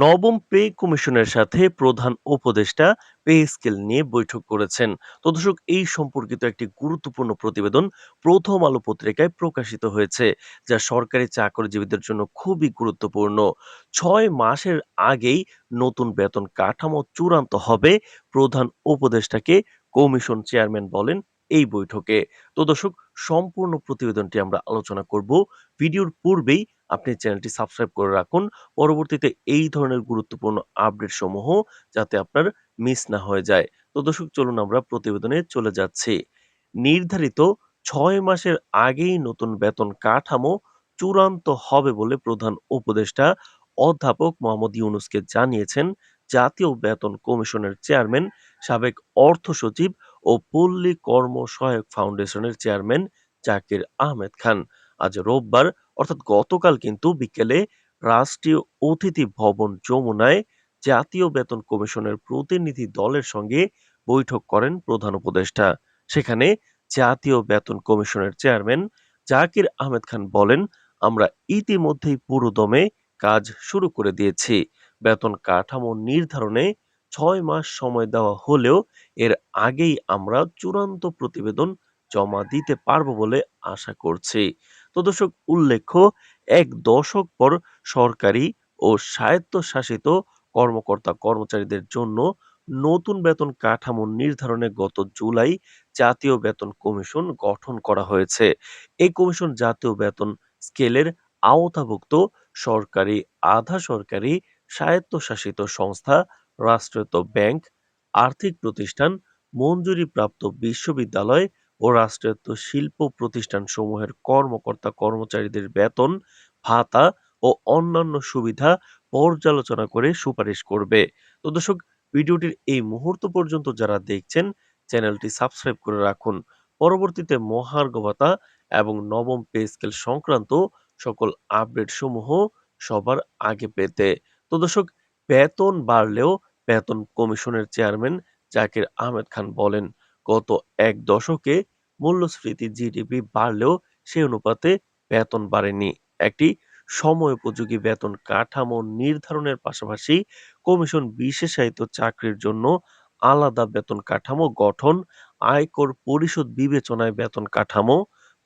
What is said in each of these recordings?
নবম পে কমিশনের সাথে প্রধান উপদেষ্টা পে স্কেল নিয়ে বৈঠক করেছেন। তো দর্শক, এই সম্পর্কিত একটি গুরুত্বপূর্ণ প্রতিবেদন প্রথম আলো পত্রিকায় প্রকাশিত হয়েছে, যা সরকারি চাকরিজীবীদের জন্য খুবই গুরুত্বপূর্ণ। ছয় মাসের আগেই নতুন বেতন কাঠামো চূড়ান্ত হবে, প্রধান উপদেষ্টাকে কমিশন চেয়ারম্যান বলেন এই বৈঠকে। তো দর্শক, সম্পূর্ণ প্রতিবেদনটি আমরা আলোচনা করব। ভিডিওর পূর্বেই আপনি চ্যানেলটি সাবস্ক্রাইব করে রাখুন। পরবর্তীতে এই ধরনের গুরুত্বপূর্ণ আপডেট সমূহ যাতে আপনার মিস না হয়ে যায়। তো দর্শক, চলুন আমরা প্রতিবেদনে চলে যাচ্ছি। নির্ধারিত ছয় মাসের আগেই নতুন বেতন কাঠামো চূড়ান্ত হবে বলে প্রধান উপদেষ্টা অধ্যাপক মোহাম্মদ ইউনুসকে জানিয়েছেন। জাতীয় বেতন কমিশনের চেয়ারম্যান, সাবেক অর্থ সচিব ও পল্লী কর্ম সহায়ক ফাউন্ডেশনের চেয়ারম্যান জাকির আহমেদ খান। আজ রোববার অর্থাৎ গতকাল কিন্তু বিকেলে রাষ্ট্রীয় অতিথি ভবন যমুনায় জাতীয় বেতন কমিশনের প্রতিনিধি দলের সঙ্গে বৈঠক করেন প্রধান উপদেষ্টা। সেখানে জাতীয় বেতন কমিশনের চেয়ারম্যান জাকির আহমেদ খান বলেন, আমরা ইতিমধ্যেই পুরোদমে কাজ শুরু করে দিয়েছি। বেতন কাঠামো নির্ধারণে ছয় মাস সময় দেওয়া হলেও এর আগেই আমরা চূড়ান্ত প্রতিবেদন জমা দিতে পারব বলে আশা করছি। তো দর্শক উল্লেখ্য, এক দশক পর সরকারি ও স্বায়ত্তশাসিত কর্মকর্তা কর্মচারীদের জন্য নতুন বেতন কাঠামো নির্ধারণে গত জুলাই জাতীয় বেতন কমিশন গঠন করা হয়েছে। এই কমিশন জাতীয় বেতন স্কেলের আওতাভুক্ত সরকারি, আধা সরকারি, স্বায়ত্তশাসিত সংস্থা, রাষ্ট্রায়ত্ত ব্যাংক, আর্থিক প্রতিষ্ঠান, মঞ্জুরিপ্রাপ্ত বিশ্ববিদ্যালয় ও রাষ্ট্রায়ত্ত শিল্প প্রতিষ্ঠানসমূহের কর্মকর্তা কর্মচারীদের বেতন, ভাতা ও অন্যান্য সুবিধা পর্যালোচনা করে সুপারিশ করবে। তো দর্শক, ভিডিওটির এই মুহূর্ত পর্যন্ত যারা দেখছেন, চ্যানেলটি সাবস্ক্রাইব করে রাখুন। পরবর্তীতে মহার্ঘ ভাতা এবং নবম পে স্কেল সংক্রান্ত সকল আপডেট সমূহ সবার আগে পেতে। তো দর্শক, বেতন বাড়লেও বেতন কমিশনের চেয়ারম্যান জাকির আহমেদ খান বলেন, গত এক দশকে মূল্যস্ফীতি জিডিপি বাড়লেও সে অনুপাতে বেতন বাড়েনি। একটি সময়োপযোগী বেতন কাঠামো নির্ধারণের পাশাপাশি কমিশন বিশেষায়িত চাকরির জন্য আলাদা বেতন কাঠামো গঠন, আয়কর পরিশোধ বিবেচনায় বেতন কাঠামো,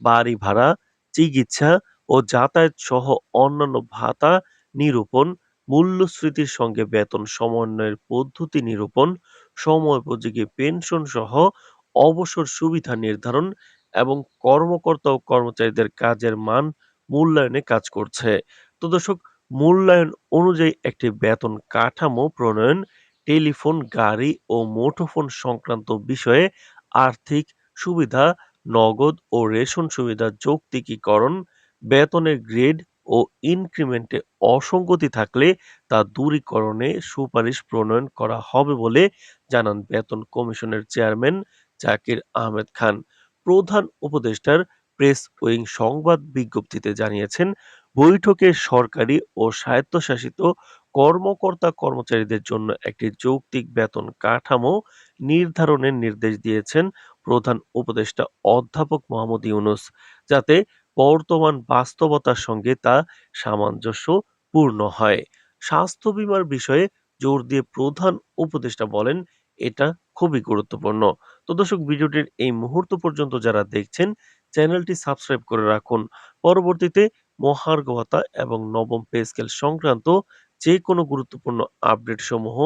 বাড়ি ভাড়া, চিকিৎসা ও যাতায়াত সহ অন্যান্য ভাতা নিরূপণ, মূল্যস্ফীতির সঙ্গে বেতন সমন্বয়ের পদ্ধতি নিরূপণ, সময়োপযোগী পেনশন সহ অবসর সুবিধা নির্ধারণ এবং কর্মকর্তা ও কর্মচারীদের কাজের মান মূল্যায়নে কাজ করছে। তো দর্শক, মূল্যায়ন অনুযায়ী একটি বেতন কাঠামো প্রণয়ন, টেলিফোন, গাড়ি ও মুঠোফোন সংক্রান্ত বিষয়ে আর্থিক সুবিধা, নগদ ও রেশন সুবিধা যৌক্তিকীকরণ বেতনের গ্রেড ও ইনক্রিমেন্টে অসঙ্গতি থাকলে তা দূরীকরণে সুপারিশ প্রণয়ন করা হবে বলে জানান বেতন কমিশনের চেয়ারম্যান জাকির আহমেদ খান, প্রধান উপদেষ্টার প্রেস উইং সংবাদ বিজ্ঞপ্তিতে জানিয়েছেন, বৈঠকে সরকারি ও স্বায়ত্তশাসিত কর্মকর্তা কর্মচারীদের জন্য একটি যৌক্তিক বেতন কাঠামো নির্ধারণের নির্দেশ দিয়েছেন প্রধান উপদেষ্টা অধ্যাপক মোহাম্মদ ইউনুস, যাতে বর্তমান বাস্তবতার সঙ্গে তা সামঞ্জস্যপূর্ণ হয়। স্বাস্থ্য বীমার বিষয়ে জোর দিয়ে প্রধান উপদেষ্টা বলেন, এটা খুবই গুরুত্বপূর্ণ। তো দর্শক, ভিডিওটির এই মুহূর্ত পর্যন্ত যারা দেখছেন, চ্যানেলটি সাবস্ক্রাইব করে রাখুন। পরবর্তীতে মহার্ঘ এবং নবম পে স্কেল সংক্রান্ত যে কোনো গুরুত্বপূর্ণ আপডেট সমূহ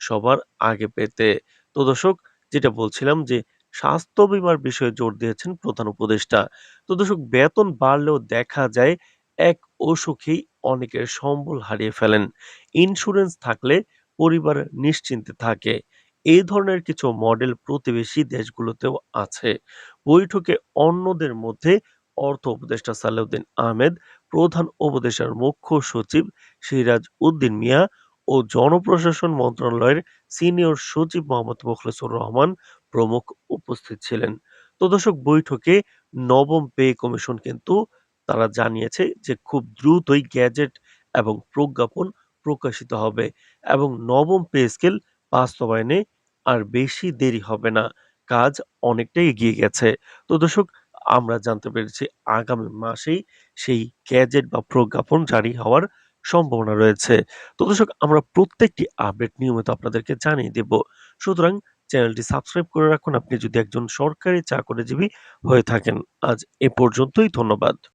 সবার আগে পেতে। তো দর্শক, যেটা বলছিলাম যে স্বাস্থ্য বীমার বিষয়ে জোর দিয়েছেন প্রধান উপদেষ্টা। তো দর্শক, বেতন বাড়লেও দেখা যায় এক অসুখেই অনেকের সম্বল হারিয়ে ফেলেন। ইন্স্যুরেন্স থাকলে পরিবার নিশ্চিন্তে থাকে। এই ধরনের কিছু মডেল প্রতিবেশী দেশগুলোতেও আছে। বৈঠকে অন্যদের মধ্যে অর্থ উপদেষ্টা সালেউদ্দিন আহমেদ, প্রধান উপদেষ্টার মুখ্য সচিব সিরাজ উদ্দিন মিয়া ও জনপ্রশাসন মন্ত্রণালয়ের সিনিয়র সচিব মোহাম্মদ মোখলেসুর রহমান প্রমুখ উপস্থিত ছিলেন। তো দর্শক, বৈঠকে নবম পে কমিশন কিন্তু তারা জানিয়েছে যে খুব দ্রুতই গ্যাজেট এবং প্রজ্ঞাপন প্রকাশিত হবে এবং নবম পে স্কেল বাস্তবায়নে আর বেশি দেরি হবে না কাজ অনেকটাই এগিয়ে গেছে তো দর্শক, আমরা জানতে পেরেছি আগামী মাসেই সেই গ্যাজেট বা প্রজ্ঞাপন জারি হওয়ার সম্ভাবনা রয়েছে। তো দর্শক, আমরা প্রত্যেকটি আপডেট নিয়মিত আপনাদেরকে জানিয়ে দেব। সুতরাং চ্যানেলটি সাবস্ক্রাইব করে রাখুন আপনি যদি একজন সরকারি চাকরিজীবী হয়ে থাকেন। আজ এ পর্যন্তই ধন্যবাদ।